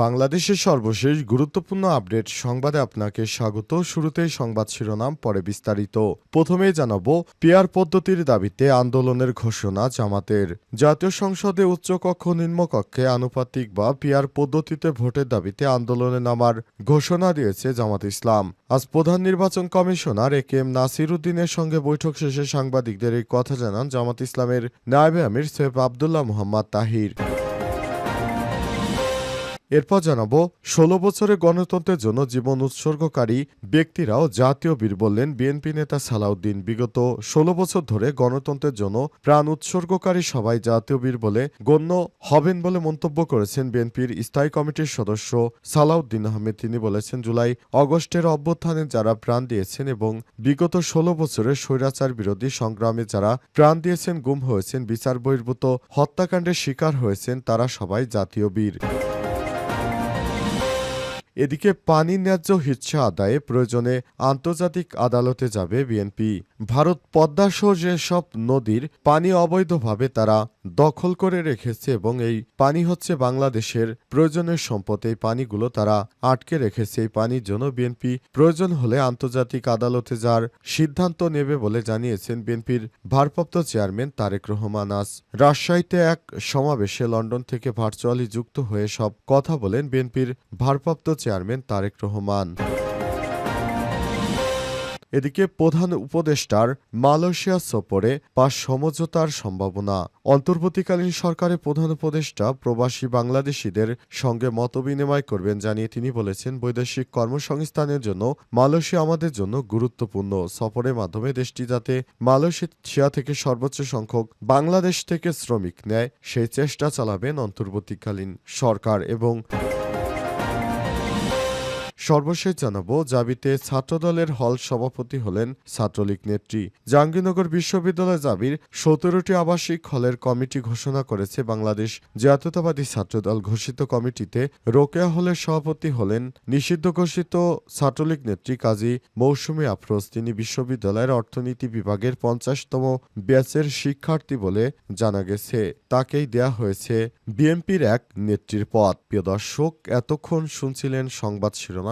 বাংলাদেশের সর্বশেষ গুরুত্বপূর্ণ আপডেট সংবাদে আপনাকে স্বাগত। শুরুতেই সংবাদ শিরোনাম, পরে বিস্তারিত। প্রথমেই জানাব, পিয়ার পদ্ধতির দাবিতে আন্দোলনের ঘোষণা জামাতের। জাতীয় সংসদে উচ্চকক্ষ নিম্নকক্ষে আনুপাতিক বা পিয়ার পদ্ধতিতে ভোটের দাবিতে আন্দোলনে নামার ঘোষণা দিয়েছে জামাত ইসলাম। আজ প্রধান নির্বাচন commissioner A K M Nasir উদ্দিনের সঙ্গে বৈঠক শেষে সাংবাদিকদের এই কথা জানান জামাত ইসলামের নায়েবে আমির সৈয়দ আবদুল্লাহ মোহাম্মদ তাহির। এরপর জানাব, ষোলো বছরে গণতন্ত্রের জন্য জীবন উৎসর্গকারী ব্যক্তিরাও জাতীয় বীর বললেন বিএনপি নেতা সালাউদ্দিন। বিগত ষোলো বছর ধরে গণতন্ত্রের জন্য প্রাণ উৎসর্গকারী সবাই জাতীয় বীর বলে গণ্য হবেন বলে মন্তব্য করেছেন বিএনপির স্থায়ী কমিটির সদস্য সালাউদ্দিন আহমেদ। তিনি বলেছেন, জুলাই অগস্টের অভ্যুত্থানে যারা প্রাণ দিয়েছেন এবং বিগত ষোলো বছরের স্বৈরাচার বিরোধী সংগ্রামে যারা প্রাণ দিয়েছেন, গুম হয়েছেন, বিচার বহির্ভূত হত্যাকাণ্ডের শিকার হয়েছেন, তারা সবাই জাতীয় বীর। এদিকে পানি ন্যায্য হিচ্ছা আদায়ে প্রয়োজনে আন্তর্জাতিক আদালতে যাবে বিএনপি। ভারত পদ্মাসহ যেসব নদীর পানি অবৈধভাবে তারা দখল করে রেখেছে এবং এই পানি হচ্ছে বাংলাদেশের প্রয়োজনের সম্পদ, এই পানিগুলো তারা আটকে রেখেছে। এই পানির জন্য বিএনপি প্রয়োজন হলে আন্তর্জাতিক আদালতে যার সিদ্ধান্ত নেবে বলে জানিয়েছেন বিএনপির ভারপ্রাপ্ত চেয়ারম্যান তারেক রহমান। আজ রাজশাহীতে এক সমাবেশে লন্ডন থেকে ভার্চুয়ালি যুক্ত হয়ে সব কথা বলেন বিএনপির ভারপ্রাপ্ত চেয়ারম্যান তারেক রহমান। এদিকে প্রধান উপদেষ্টার মালয়েশিয়া সফরে পাঁচ সমঝোতার সম্ভাবনা। অন্তর্বর্তীকালীন সরকারের প্রধান উপদেষ্টা প্রবাসী বাংলাদেশিদের সঙ্গে মতবিনিময় করবেন জানিয়ে তিনি বলেছেন, বৈদেশিক কর্মসংস্থানের জন্য মালয়েশিয়া আমাদের জন্য গুরুত্বপূর্ণ। সফরের মাধ্যমে দেশটি যাতে মালয়েশিয়া থেকে সর্বোচ্চ সংখ্যক বাংলাদেশ থেকে শ্রমিক নেয়, সেই চেষ্টা চালাবেন অন্তর্বর্তীকালীন সরকার এবং সর্বশেষ জানাব জাবিতে ছাত্রদলের হল সভাপতি হলেন ছাত্রলীগ নেত্রী। জাহাঙ্গীরনগর বিশ্ববিদ্যালয় জাবির সতেরোটি আবাসিক হলের কমিটি ঘোষণা করেছে বাংলাদেশ। জাতীয়তাবাদী ছাত্রদল ঘোষিত কমিটিতে রোকেয়া হলের সভাপতি হলেন নিষিদ্ধ ঘোষিত ছাত্রলীগ নেত্রী কাজী মৌসুমী আফরোজ। তিনি বিশ্ববিদ্যালয়ের অর্থনীতি বিভাগের পঞ্চাশতম ব্যাচের শিক্ষার্থী বলে জানা গেছে। তাকেই দেয়া হয়েছে বিএনপির এক নেত্রীর পদ। প্রিয় দর্শক, এতক্ষণ শুনছিলেন সংবাদ শিরোনাম।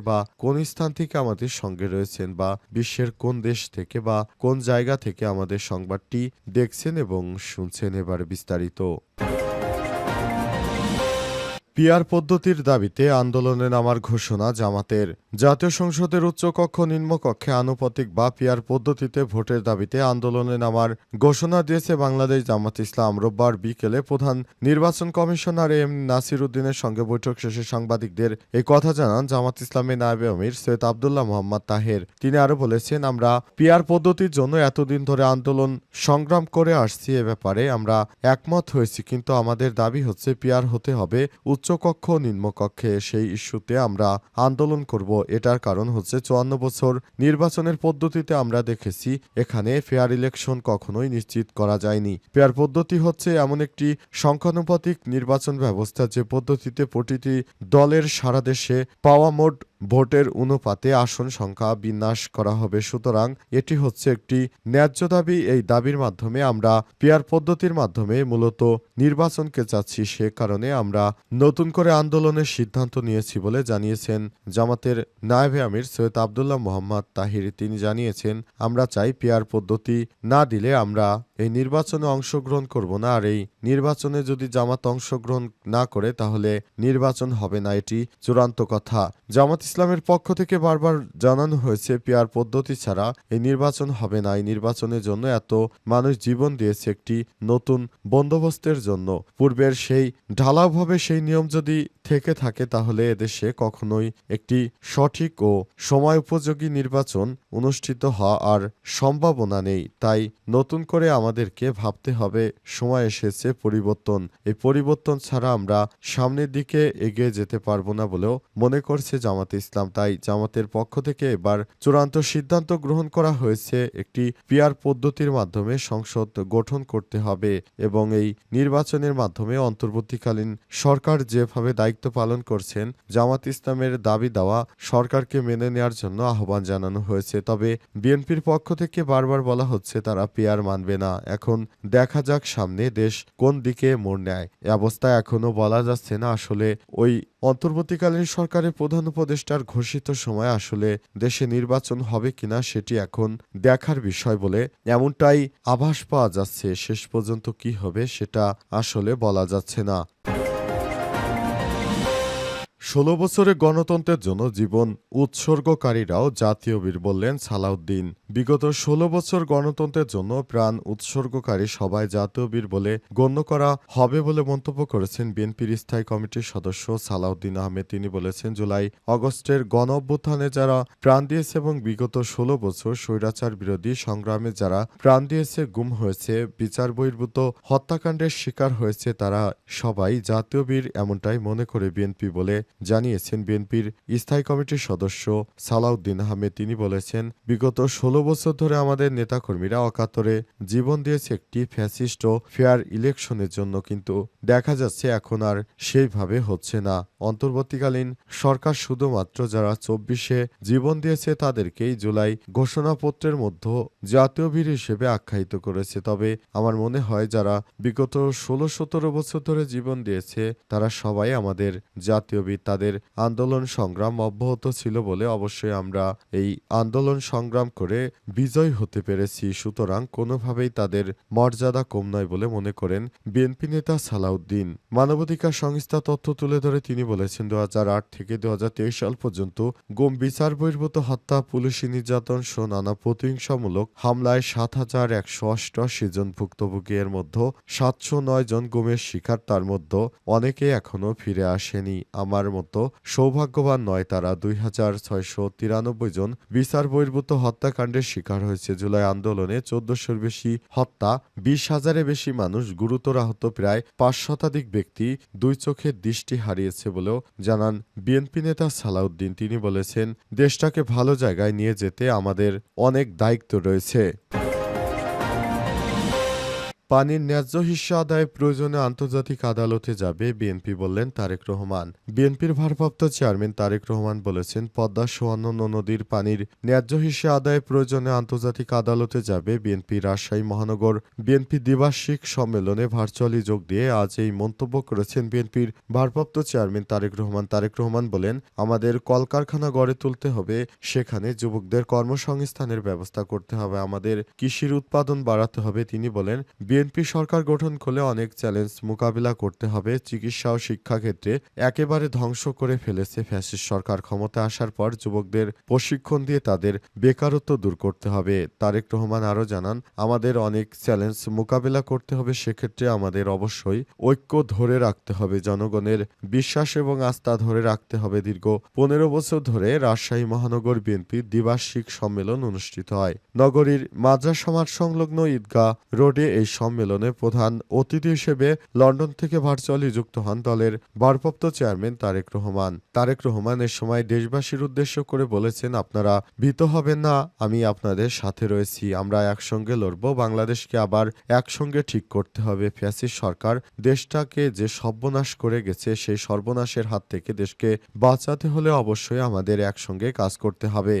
বা কোন স্থান থেকে আমাদের সঙ্গে রয়েছেন বা বিশ্বের কোন দেশ থেকে বা কোন জায়গা থেকে আমাদের সংবাদটি দেখছেন এবং শুনছেন এবার বিস্তারিত। পিয়ার পদ্ধতির দাবিতে আন্দোলনে নামার ঘোষণা জামাতের। জাতীয় সংসদের উচ্চকক্ষ নিম্নকক্ষে আনুপাতিক বা পিয়ার পদ্ধতিতে ভোটের দাবিতে আন্দোলনে নামার ঘোষণা দিয়েছে বাংলাদেশ জামাত ইসলাম। রোববার বিকেলে প্রধান নির্বাচন কমিশনার এম নাসির উদ্দিনের সঙ্গে বৈঠক শেষে সাংবাদিকদের এই কথা জানান জামাত ইসলামের নায়েবে আমির সৈয়দ আবদুল্লাহ মোহাম্মদ তাহের। তিনি আরও বলেছেন, আমরা পিয়ার পদ্ধতির জন্য এতদিন ধরে আন্দোলন সংগ্রাম করে আসছি এ ব্যাপারে আমরা একমত হয়েছি, কিন্তু আমাদের দাবি হচ্ছে পিয়ার হতে হবে উচ্চকক্ষ, নিম্নকক্ষে সেই ইস্যুতে আমরা আন্দোলন করব। এটার কারণ হচ্ছে চুয়ান্ন বছর নির্বাচনের পদ্ধতিতে আমরা দেখেছি, এখানে ফেয়ার ইলেকশন কখনোই নিশ্চিত করা যায়নি। ফেয়ার পদ্ধতি হচ্ছে এমন একটি সংখ্যানুপাতিক নির্বাচন ব্যবস্থা যে পদ্ধতিতে প্রতিটি দলের সারা দেশে পাওয়া মোট ভোটের অনুপাতে আসন সংখ্যা বিন্যাস করা হবে। সুতরাং এটি হচ্ছে একটি ন্যায্য দাবি। এই দাবির মাধ্যমে আমরা পেয়ার পদ্ধতির মাধ্যমে মূলত নির্বাচনকে চাচ্ছি। সে কারণে আমরা নতুন করে আন্দোলনের সিদ্ধান্ত নিয়েছি বলে জানিয়েছেন জামাতের নায়েবে আমির সৈয়দ আবদুল্লাহ মোহাম্মদ তাহির। তিনি জানিয়েছেন, আমরা চাই পেয়ার পদ্ধতি না দিলে আমরা এই নির্বাচনে অংশগ্রহণ করব না, আর এই নির্বাচনে যদি জামাত অংশগ্রহণ না করে, তাহলে নির্বাচন হবে না, এটি চূড়ান্ত কথা। জামাত ইসলামের পক্ষ থেকে বারবার জানানো হয়েছে, পিয়ার পদ্ধতি ছাড়া এই নির্বাচন হবে না। এই নির্বাচনের জন্য এত মানুষ জীবন দিয়েছে একটি নতুন বন্দোবস্তের জন্য। পূর্বের সেই ঢালাওভাবে সেই নিয়ম যদি থেকে থাকে, তাহলে এদেশে কখনোই একটি সঠিক ও সময় উপযোগী নির্বাচন অনুষ্ঠিত হওয়া আর সম্ভাবনা নেই। তাই নতুন করে আমাদেরকে ভাবতে হবে, সময় এসেছে পরিবর্তন। এই পরিবর্তন ছাড়া আমরা সামনের দিকে এগিয়ে যেতে পারব না বলেও মনে করছে জামাতে ইসলাম। তাই জামাতের পক্ষ থেকে এবার চূড়ান্ত সিদ্ধান্ত গ্রহণ করা হয়েছে। একটি পিয়ার পদ্ধতির মাধ্যমে সংসদ গঠন করতে হবে এবং এই নির্বাচনের মাধ্যমে অন্তর্বর্তীকালীন সরকার যেভাবে দায়িত্ব পালন করছেন, জামাত ইসলামের দাবি দেওয়া সরকারকে মেনে নেওয়ার জন্য আহ্বান জানানো হয়েছে। তবে বিএনপির পক্ষ থেকে বারবার বলা হচ্ছে, তারা পিয়ার মানবে না। এখন দেখা যাক সামনে দেশ কোন দিকে মোড় নেয়। এ অবস্থায় এখনও বলা যাচ্ছে না আসলে। ওই অন্তর্বর্তীকালীন সরকারের প্রধান উপদেষ্টার ঘোষিত সময় আসলে দেশে নির্বাচন হবে কিনা সেটি এখন দেখার বিষয় বলে এমনটাই আভাস পাওয়া যাচ্ছে। শেষ পর্যন্ত কি হবে সেটা আসলে বলা যাচ্ছে না। ষোলো বছরে গণতন্ত্রের জন্য জীবন উৎসর্গকারীরাও জাতীয় বীর বললেন সালাউদ্দিন। বিগত ষোলো বছর গণতন্ত্রের জন্য প্রাণ উৎসর্গকারী সবাই জাতীয় বীর বলে গণ্য করা হবে বলে মন্তব্য করেছেন বিএনপির স্থায়ী কমিটির সদস্য সালাউদ্দিন আহমেদ। তিনি বলেছেন, জুলাই অগস্টের গণ অভ্যুত্থানে যারা প্রাণ দিয়েছে এবং বিগত ষোলো বছর স্বৈরাচার বিরোধী সংগ্রামে যারা প্রাণ দিয়েছে, গুম হয়েছে, বিচার বহির্ভূত হত্যাকাণ্ডের শিকার হয়েছে, তারা সবাই জাতীয় বীর এমনটাই মনে করে বিএনপি বলে জানিয়েছেন বিএনপির স্থায়ী কমিটির সদস্য সালাউদ্দিন আহমেদ। তিনি বলেছেন, বিগত ষোলো বছর ধরে আমাদের নেতাকর্মীরা অকাতরে জীবন দিয়েছে একটি ফ্যাসিস্ট ও ফেয়ার ইলেকশনের জন্য, কিন্তু দেখা যাচ্ছে এখন আর সেইভাবে হচ্ছে না। অন্তর্বর্তীকালীন সরকার শুধুমাত্র যারা চব্বিশে জীবন দিয়েছে তাদেরকেই জুলাই ঘোষণাপত্রের মধ্যে জাতীয় বীর হিসেবে আখ্যায়িত করেছে। তবে আমার মনে হয় যারা বিগত ষোলো সতেরো বছর ধরে জীবন দিয়েছে, তারা সবাই আমাদের জাতীয় বীর তাদের আন্দোলন সংগ্রাম অব্যাহত ছিল বলে অবশ্যই আমরা এই আন্দোলন সংগ্রাম করে বিজয় হতে পেরেছি। সুতরাং কোনোভাবেই তাদের মর্যাদা কম নয় বলে মনে করেন বিএনপি নেতা সালাউদ্দিন। মানবাধিকার সংস্থা তথ্য তুলে ধরে তিনি বলেছেন দু হাজার আট থেকে দু হাজার তেইশ সাল পর্যন্ত গুম বিচার বহির্ভূত হত্যা, পুলিশি নির্যাতন সহ নানা প্রতিহিংসামূলক হামলায় সাত হাজার একশো অষ্টআশি জন ভুক্তভোগী, এর মধ্যে সাতশো নয় জন গুমের শিকার। তার মধ্যে অনেকে এখনও ফিরে আসেনি। আমার মতো সৌভাগ্যবান নয় তারা। দুই হাজার ছয়শো তিরানব্বই জন বিচার বহির্ভূত হত্যাকাণ্ডের শিকার হয়েছে। জুলাই আন্দোলনে চোদ্দশোর বেশি হত্যা, বিশ হাজারের বেশি মানুষ গুরুতর আহত। প্রায় পাঁচ শতাধিক ব্যক্তি দুই চোখের দৃষ্টি হারিয়েছে বলেও জানান, বিএনপি নেতা সালাউদ্দিন, তিনি বলেছেন, দেশটাকে ভালো জায়গায় নিয়ে যেতে আমাদের অনেক দায়িত্ব রয়েছে। পানির ন্যায্য হিস্যা আদায় প্রয়োজনে আন্তর্জাতিক আদালতে যাবে বিএনপি বললেন তারেক রহমান। বিএনপির ভারপ্রাপ্ত চেয়ারম্যান তারেক রহমান বলেছেন, পদ্মা অন্যান্য নদীর পানির ন্যায্য হিস্যা আদায় প্রয়োজনে আন্তর্জাতিক আদালতে যাবে বিএনপি রাজশাহী মহানগর। বিএনপি দ্বিবার্ষিক সম্মেলনে ভার্চুয়ালি যোগ দিয়ে আজ এই মন্তব্য করেছেন বিএনপির ভারপ্রাপ্ত চেয়ারম্যান তারেক রহমান। তারেক রহমান বলেন, আমাদের কলকারখানা গড়ে তুলতে হবে, সেখানে যুবকদের কর্মসংস্থানের ব্যবস্থা করতে হবে, আমাদের কৃষির উৎপাদন বাড়াতে হবে। তিনি বলেন বিএনপি সরকার গঠন করলে অনেক চ্যালেঞ্জ মোকাবিলা করতে হবে, চিকিৎসা ও শিক্ষাক্ষেত্রে একেবারে ধ্বংস করে ফেলেছে ফ্যাসিস্ট সরকার। ক্ষমতা আসার পর যুবকদের প্রশিক্ষণ দিয়ে তাদের বেকারত্ব দূর করতে হবে। তারেক রহমান আরও জানান, আমাদের অনেক চ্যালেঞ্জ মোকাবিলা করতে হবে, সেক্ষেত্রে আমাদের অবশ্যই ঐক্য ধরে রাখতে হবে, জনগণের বিশ্বাস এবং আস্থা ধরে রাখতে হবে। দীর্ঘ পনেরো বছর ধরে রাজশাহী মহানগর বিএনপির দ্বিবার্ষিক সম্মেলন অনুষ্ঠিত হয়। নগরীর মাদ্রাসা সংলগ্ন ঈদগাহ রোডে এই সম্মেলনে প্রধান অতিথি হিসেবে লন্ডন থেকে ভার্চুয়ালি যুক্ত হন দলের ভারপ্রাপ্ত চেয়ারম্যান তারেক রহমান। তারেক রহমান এ সময় দেশবাসীর উদ্দেশ্য করে বলেছেন, আপনারা ভীত হবেন না, আমি আপনাদের সাথে রয়েছি। আমরা একসঙ্গে লড়ব, বাংলাদেশকে আবার একসঙ্গে ঠিক করতে হবে। ফ্যাসিস্ট সরকার দেশটাকে যে সর্বনাশ করে গেছে, সেই সর্বনাশের হাত থেকে দেশকে বাঁচাতে হলে অবশ্যই আমাদের একসঙ্গে কাজ করতে হবে।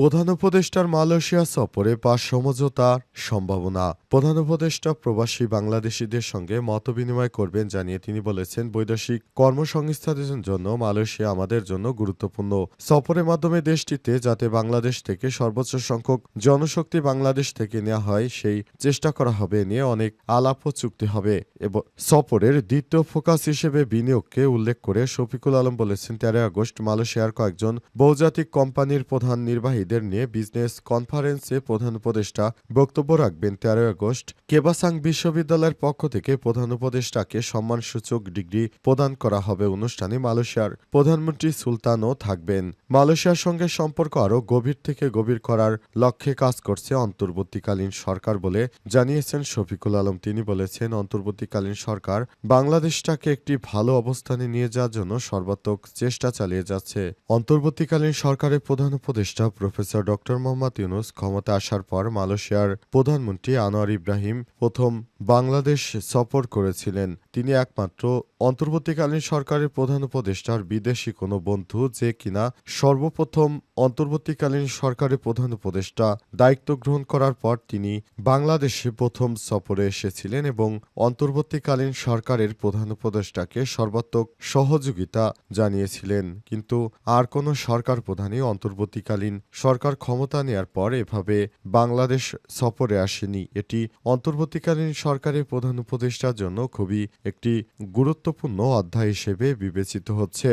প্রধান উপদেষ্টার মালয়েশিয়া সফরে পাঁচ সমঝোতার সম্ভাবনা। প্রধান উপদেষ্টা প্রবাসী বাংলাদেশিদের সঙ্গে মতবিনিময় করবেন জানিয়ে তিনি বলেছেন, বৈদেশিক কর্মসংস্থানের জন্য মালয়েশিয়া আমাদের জন্য গুরুত্বপূর্ণ। সফরের মাধ্যমে দেশটিতে যাতে বাংলাদেশ থেকে সর্বোচ্চ সংখ্যক জনশক্তি বাংলাদেশ থেকে নেওয়া হয়, সেই চেষ্টা করা হবে নিয়ে অনেক আলাপ ও চুক্তি হবে। এবং সফরের দ্বিতীয় ফোকাস হিসেবে বিনিয়োগকে উল্লেখ করে শফিকুল আলম বলেছেন, তেরোই আগস্ট মালয়েশিয়ার কয়েকজন বহুজাতিক কোম্পানির প্রধান নির্বাহীদের নিয়ে বিজনেস কনফারেন্সে প্রধান উপদেষ্টা বক্তব্য রাখবেন তেরোই আগস্ট। কেবাসাং বিশ্ববিদ্যালয়ের পক্ষ থেকে প্রধান উপদেষ্টাকে সম্মানসূচক ডিগ্রি প্রদান করা হবে অনুষ্ঠানে মালয়েশিয়ার প্রধানমন্ত্রী সুলতানও থাকবেন। মালয়েশিয়ার সঙ্গে সম্পর্ক আরও গভীর থেকে গভীর করার লক্ষ্যে কাজ করছে অন্তর্বর্তীকালীন সরকার বলে জানিয়েছেন শফিকুল আলম। তিনি বলেছেন, অন্তর্বর্তীকালীন সরকার বাংলাদেশটাকে একটি ভালো অবস্থানে নিয়ে যাওয়ার জন্য সর্বাত্মক চেষ্টা চালিয়ে যাচ্ছে। অন্তর্বর্তীকালীন সরকারের প্রধান উপদেষ্টা প্রফেসর ডক্টর মোহাম্মদ ইউনুস ক্ষমতা আসার পর মালয়েশিয়ার প্রধানমন্ত্রী আনোয়ার ইব্রাহিম প্রথম বাংলাদেশ সফর করেছিলেন। তিনি একমাত্র অন্তর্বর্তীকালীন সরকারের প্রধান উপদেষ্টার বিদেশি কোনো বন্ধু যে কিনা সর্বপ্রথম অন্তর্বর্তীকালীন সরকারের প্রধান উপদেষ্টা দায়িত্ব গ্রহণ করার পর তিনি বাংলাদেশে প্রথম সফরে এসেছিলেন এবং অন্তর্বর্তীকালীন সরকারের প্রধান উপদেষ্টাকে সর্বাত্মক সহযোগিতা জানিয়েছিলেন। কিন্তু আর কোনো সরকার প্রধানই অন্তর্বর্তীকালীন সরকার ক্ষমতা নেয়ার পর এভাবে বাংলাদেশ সফরে আসেনি। এটি অন্তর্বর্তীকালীন সরকারের প্রধান উপদেষ্টার জন্য খুবই একটি গুরুত্বপূর্ণ অধ্যায় হিসেবে বিবেচিত হচ্ছে।